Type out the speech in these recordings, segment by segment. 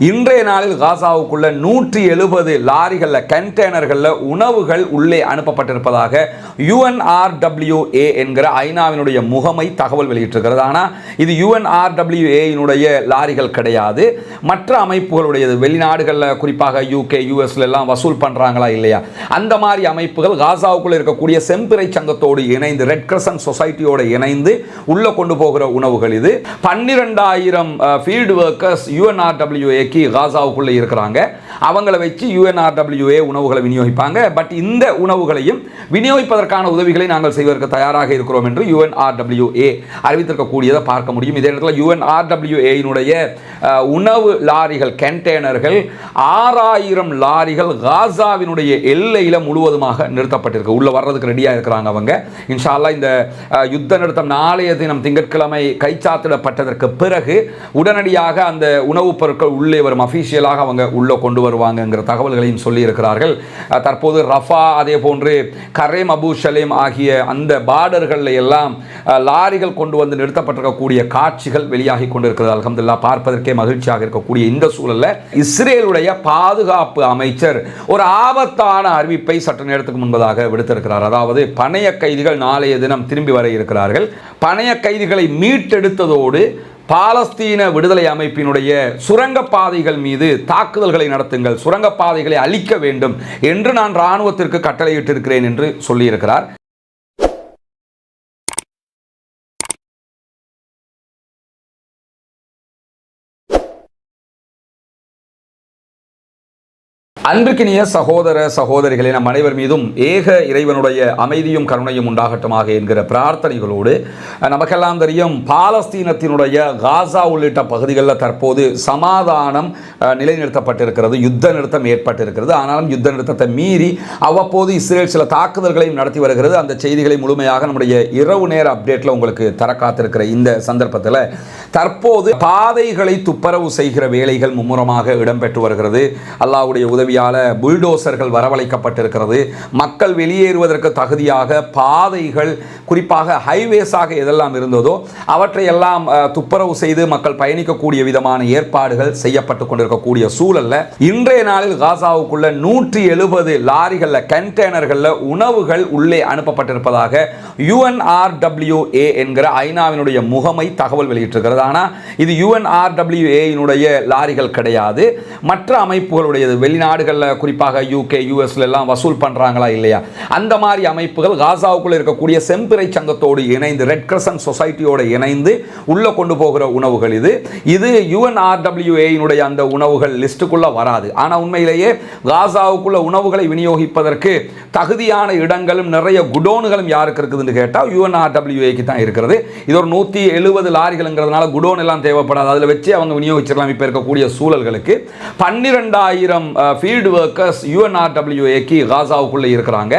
இன்றைய நாளில் காசாவுக்குள்ள நூற்றி எழுபது லாரிகளில் கண்டெய்னர்களில் உணவுகள் உள்ளே அனுப்பப்பட்டிருப்பதாக யுஎன்ஆர்டபிள்யூஏ என்கிற ஐநாவினுடைய முகமை தகவல் வெளியிட்டிருக்கிறது. ஆனால் இது யுஎன்ஆர்டபிள்யூஏயினுடைய லாரிகள் கிடையாது. மற்ற அமைப்புகளுடையது. வெளிநாடுகளில் குறிப்பாக யூகே யூஎஸ்ல எல்லாம் வசூல் பண்ணுறாங்களா இல்லையா? அந்த மாதிரி அமைப்புகள் காசாவுக்குள்ளே இருக்கக்கூடிய செம்பிறை சங்கத்தோடு இணைந்து ரெட் கிரசன் சொசைட்டியோடு இணைந்து உள்ளே கொண்டு போகிற உணவுகள் இது. பன்னிரெண்டாயிரம் ஃபீல்டு ஒர்க்கர்ஸ் இன்றைக்கு காசாவுக்குள்ளே இருக்கிறாங்க. அவங்கள வச்சு யூஎன்ஆர்டபிள்யூஏ உணவுகளை விநியோகிப்பாங்க. பட் இந்த உணவுகளையும் விநியோகிப்பதற்கான உதவிகளை நாங்கள் செய்வதற்கு தயாராக இருக்கிறோம் என்று யூஎன்ஆர்டபிள்யூஏ அறிவித்திருக்கக்கூடியதை பார்க்க முடியும். இதே இடத்துல யூஎன்ஆர்டபிள்யூஏயினுடைய உணவு லாரிகள் கண்டெய்னர்கள் ஆறாயிரம் லாரிகள் காசாவினுடைய எல்லையில் முழுவதுமாக நிறுத்தப்பட்டிருக்கு. உள்ளே வர்றதுக்கு ரெடியாக இருக்கிறாங்க அவங்க. இன்ஷால்லா இந்த யுத்த நிறுத்தம் நாளைய தினம் திங்கட்கிழமை கைச்சாத்திடப்பட்டதற்கு பிறகு உடனடியாக அந்த உணவுப் பொருட்கள் உள்ளே வரும் அஃபீஷியலாக அவங்க உள்ளே கொண்டு வருவாங்கங்கிற தகவல்களையும் சொல்லியிருக்கிறார்கள். தற்போது ரஃபா அதே போன்று கரேம் அபு ஷலேம் ஆகிய அந்த பார்டர்களில் எல்லாம் லாரிகள் கொண்டு வந்து நிறுத்தப்பட்டிருக்கக்கூடிய காட்சிகள் வெளியாகி கொண்டிருக்கிறது. அலமதுல்லா பார்ப்பதற்கே மகிழ்ச்சியாக இருக்கக்கூடிய இந்த சூழல்ல இஸ்ரேலுடைய பாதுகாப்பு அமைச்சர் ஒரு ஆபத்தான அறிவிப்பை சற்று நேரத்துக்கு முன்பதாக விடுத்திருக்கிறார். அதாவது பணைய கைதிகள் நாளைய தினம் திரும்பி வர இருக்கிறார்கள். பணைய கைதிகளை மீட்டெடுத்ததோடு பாலஸ்தீன விடுதலை அமைப்பினுடைய சுரங்கப்பாதைகள் மீது தாக்குதல்களை நடத்துங்கள். சுரங்கப்பாதைகளை அழிக்க வேண்டும் என்று நான் இராணுவத்திற்கு கட்டளையிட்டிருக்கிறேன் என்று சொல்லியிருக்கிறார். அன்றுக்கினிய சகோதர சகோதரிகளே நம் அனைவர் மீதும் ஏக இறைவனுடைய அமைதியும் கருணையும் உண்டாகட்டுமாக என்கிற பிரார்த்தனைகளோடு நமக்கெல்லாம் தெரியும் பாலஸ்தீனத்தினுடைய காசா உள்ளிட்ட பகுதிகளில் தற்போது சமாதானம் நிலைநிறுத்தப்பட்டிருக்கிறது யுத்த நிறுத்தம் ஏற்பட்டிருக்கிறது. ஆனாலும் யுத்த நிறுத்தத்தை மீறி அவ்வப்போது இஸ்ரேல் சில தாக்குதல்களையும் நடத்தி வருகிறது. அந்த செய்திகளை முழுமையாக நம்முடைய இரவு நேர அப்டேட்டில் உங்களுக்கு தர காத்திருக்கிற இந்த சந்தர்ப்பத்தில் தற்போது பாதைகளை துப்பரவு செய்கிற வேலைகள் மும்முரமாக இடம்பெற்று வருகிறது. அல்லாஹ்வுடைய உதவியால் புல்டோசர்கள் வரவழைக்கப்பட்டிருக்கிறது. மக்கள் வெளியேறுவதற்கு தகுதியாக பாதைகள் குறிப்பாக ஹைவேஸாக எதெல்லாம் இருந்ததோ அவற்றையெல்லாம் அஹ், துப்புரவு செய்து மக்கள் பயணிக்கக்கூடிய விதமான ஏற்பாடுகள் செய்யப்பட்டு கொண்டிருக்கக்கூடிய சூழலில் இன்றைய நாளில் காசாவுக்குள்ள நூற்றி எழுபது லாரிகளில் கண்டெய்னர்களில் உணவுகள் உள்ளே அனுப்பப்பட்டிருப்பதாக யுஎன்ஆர்டபிள்யூஏ என்கிற ஐநாவினுடைய முகமை தகவல் வெளியிட்டிருக்கிறது. ஆனால் இது யுஎன்ஆர்டபிள்யூஏயினுடைய லாரிகள் கிடையாது. மற்ற அமைப்புகளுடையது. வெளிநாடு நாடுகளில் குறிப்பாக யூகே யூஎஸ்ல எல்லாம் வசூல் பண்ணுறாங்களா இல்லையா? அந்த மாதிரி அமைப்புகள் காசாவுக்குள்ளே இருக்கக்கூடிய செம்பிறை சங்கத்தோடு இணைந்து ரெட் கிரசன் சொசைட்டியோடு இணைந்து உள்ளே கொண்டு போகிற உணவுகள் இது. இது யுஎன்ஆர்டபிள்யூஏயினுடைய அந்த உணவுகள் லிஸ்ட்டுக்குள்ளே வராது. ஆனால் உண்மையிலேயே காசாவுக்குள்ள உணவுகளை விநியோகிப்பதற்கு தகுதியான இடங்களும் நிறைய குடோன்களும் யாருக்கு இருக்குதுன்னு கேட்டால் யுஎன்ஆர்டபிள்யூஏக்கு தான் இருக்கிறது. இது ஒரு நூற்றி எழுபது லாரிகள்ங்கிறதுனால குடோன் எல்லாம் தேவைப்படாது. அதில் வச்சு அவங்க விநியோகிச்சிடலாம். இப்போ இருக்கக்கூடிய சூழல்களுக்கு பன்னிரெண்டாயிரம் ஃபீல்டு ஒர்க்கர்ஸ் யூஎன்ஆர்டபிள்யூஏக்கு காசாவுக்குள்ளே இருக்கிறாங்க.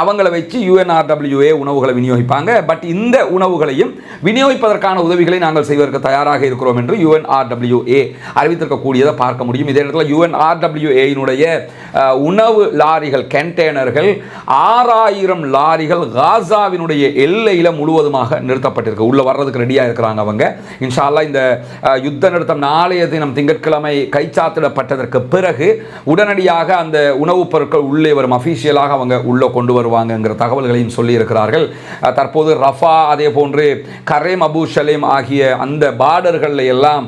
அவங்கள வச்சு யுஎன்ஆர்டபிள்யூஏ உணவுகளை விநியோகிப்பாங்க. பட் இந்த உணவுகளையும் விநியோகிப்பதற்கான உதவிகளை நாங்கள் செய்வதற்கு தயாராக இருக்கிறோம் என்று யுஎன்ஆர்டபிள்யூஏ அறிவித்திருக்கக்கூடியதை பார்க்க முடியும். இதே இடத்துல யூஎன்ஆர்டபிள்யூஏயினுடைய உணவு லாரிகள் கண்டெய்னர்கள் ஆறாயிரம் லாரிகள் காசாவினுடைய எல்லையில் முழுவதுமாக நிறுத்தப்பட்டிருக்கு. உள்ள வர்றதுக்கு ரெடியாக இருக்கிறாங்க அவங்க. இன்ஷால்லா இந்த யுத்த நிறுத்தம் நாளைய தினம் திங்கட்கிழமை கைச்சாத்திடப்பட்டதற்கு பிறகு உடனடியாக அந்த உணவுப் பொருட்கள் உள்ளே வரும். அஃபீஷியலாக அவங்க உள்ளே கொண்டு வருவாங்கங்கிற தகவல்களையும் சொல்லியிருக்கிறார்கள். தற்போது ரஃபா அதே போன்று கரேம் அபு ஷலேம் ஆகிய அந்த பார்டர்களில் எல்லாம்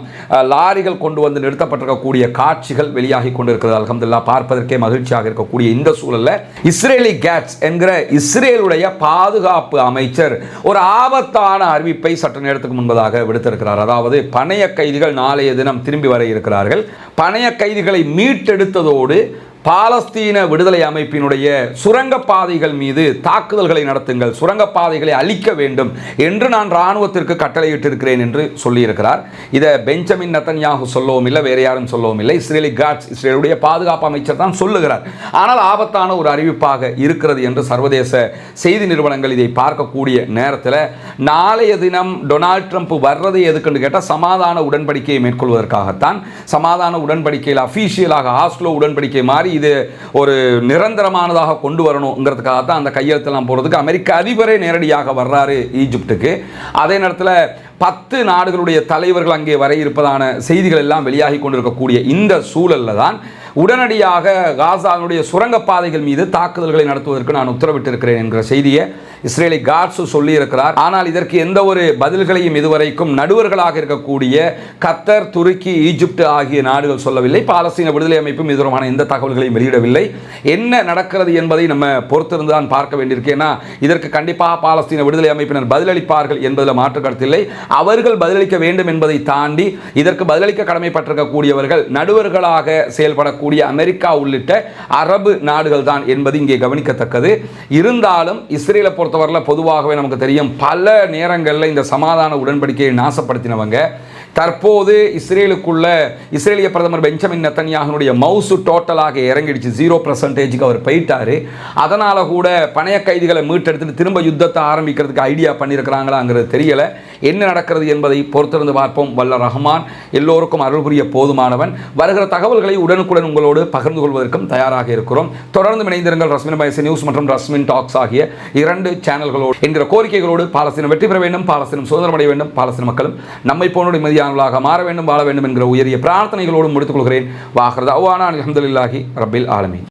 லாரிகள் கொண்டு வந்து நிறுத்தப்பட்டிருக்கக்கூடிய காட்சிகள் வெளியாகி கொண்டிருக்கிறது. அலமதுல்லா பார்ப்பதற்கே மகிழ்ச்சியாக இருக்கக்கூடிய இந்த சூழல்ல இஸ்ரேலி கேட்ஸ் என்கிற இஸ்ரேலுடைய பாதுகாப்பு அமைச்சர் ஒரு ஆபத்தான அறிவிப்பை சற்று நேரத்துக்கு முன்பதாக விடுத்திருக்கிறார். அதாவது பணைய கைதிகள் நாளைய தினம் திரும்பி வர இருக்கிறார்கள். பணைய கைதிகளை மீட்டெடுத்ததோடு பாலஸ்தீன விடுதலை அமைப்பினுடைய சுரங்கப்பாதைகள் மீது தாக்குதல்களை நடத்துங்கள் சுரங்கப்பாதைகளை அழிக்க வேண்டும் என்று நான் இராணுவத்திற்கு கட்டளையிட்டிருக்கிறேன் என்று சொல்லியிருக்கிறார். இதை பெஞ்சமின் நத்தன்யாகு சொல்லவும் இல்லை வேறு யாரும் சொல்லவும் இல்லை. இஸ்ரேலி காட்ஸ் இஸ்ரேலுடைய பாதுகாப்பு அமைச்சர் தான் சொல்லுகிறார். ஆனால் ஆபத்தான ஒரு அறிவிப்பாக இருக்கிறது என்று சர்வதேச செய்தி நிறுவனங்கள் இதை பார்க்கக்கூடிய நேரத்தில் நாளைய தினம் டொனால்ட் ட்ரம்ப் வர்றது எதுக்குன்னு கேட்டால் சமாதான உடன்படிக்கையை மேற்கொள்வதற்காகத்தான். சமாதான உடன்படிக்கையில் அஃபீஷியலாக ஆஸ்லோ உடன்படிக்கை மாதிரி இது ஒரு நிரந்தரமானதாக கொண்டு வரணுங்கிறதுக்காக தான் அந்த கையெழுத்தெல்லாம் போகிறதுக்கு அமெரிக்க அதிபரே நேரடியாக வர்றாரு ஈஜிப்டுக்கு. அதே நேரத்தில் பத்து நாடுகளுடைய தலைவர்கள் அங்கே வர இருப்பதான செய்திகள் எல்லாம் வெளியாகி கொண்டிருக்கக்கூடிய இந்த சூழல்ல தான் உடனடியாக காசாவினுடைய சுரங்கப்பாதைகள் மீது தாக்குதல்களை நடத்துவதற்கு நான் உத்தரவிட்டிருக்கிறேன் என்கிற செய்தியை இஸ்ரேலி காட்ஸு சொல்லியிருக்கிறார். ஆனால் இதற்கு எந்த ஒரு பதில்களையும் இதுவரைக்கும் நடுவர்களாக இருக்கக்கூடிய கத்தர் துருக்கி ஈஜிப்ட் ஆகிய நாடுகள் சொல்லவில்லை. பாலஸ்தீன விடுதலை அமைப்பும் இது தொடர்பான எந்த தகவல்களையும் வெளியிடவில்லை. என்ன நடக்கிறது என்பதை நம்ம பொறுத்திருந்து தான் பார்க்க வேண்டியிருக்கு. ஏன்னா இதற்கு கண்டிப்பாக பாலஸ்தீன விடுதலை அமைப்பினர் பதிலளிப்பார்கள் என்பதில் மாற்று கருத்தில்லை அவர்கள் பதிலளிக்க வேண்டும் என்பதை தாண்டி இதற்கு பதிலளிக்க கடமைப்பட்டிருக்கக்கூடியவர்கள் நடுவர்களாக செயல்படக்கூடிய அமெரிக்கா உள்ளிட்ட அரபு நாடுகள் தான் என்பது இங்கே கவனிக்கத்தக்கது. இருந்தாலும் இஸ்ரேலை பொறுத்தவரையில் பொதுவாகவே நமக்கு தெரியும் பல நேரங்களில் இந்த சமாதான உடன்படிக்கையை நாசப்படுத்தினவங்க தற்போது இஸ்ரேலுக்குள்ள இஸ்ரேலிய பிரதமர் பெஞ்சமின் நத்தன்யாகனுடைய மவுசு டோட்டலாக இறங்கிடுச்சு. ஜீரோ பர்சன்டேஜுக்கு அவர் போயிட்டாரு. அதனால் கூட பணைய கைதிகளை மீட்டெடுத்துட்டு திரும்ப யுத்தத்தை ஆரம்பிக்கிறதுக்கு ஐடியா பண்ணியிருக்கிறாங்களாங்கிறது தெரியலை. என்ன நடக்கிறது என்பதை பொறுத்திருந்து பார்ப்போம். வல்ல ரஹ்மான் எல்லோருக்கும் அருள் புரிய போதுமானவன். வருகிற தகவல்களை உடனுக்குடன் உங்களோடு பகிர்ந்து கொள்வதற்கும் தயாராக இருக்கிறோம். தொடர்ந்து இணைந்திருங்கள் ரஸ்மின் பயசி நியூஸ் மற்றும் ரஸ்மின் டாக்ஸ் ஆகிய இரண்டு சேனல்களோடு. என்கிற கோரிக்கைகளோடு பாலஸ்தீனம் வெற்றி பெற வேண்டும். பாலஸ்தீனம் சுதந்திரமடைய வேண்டும். பாலஸ்தீன மக்களும் நம்மை போனோடு நிம்மதியானவர்களாக மாற வேண்டும் வாழ வேண்டும் என்கிற உயரிய பிரார்த்தனைகளோடு முடித்துக் கொள்கிறேன். வாஹர் அவானா அலமதுல்லாஹி ரபில் ஆலமீன்.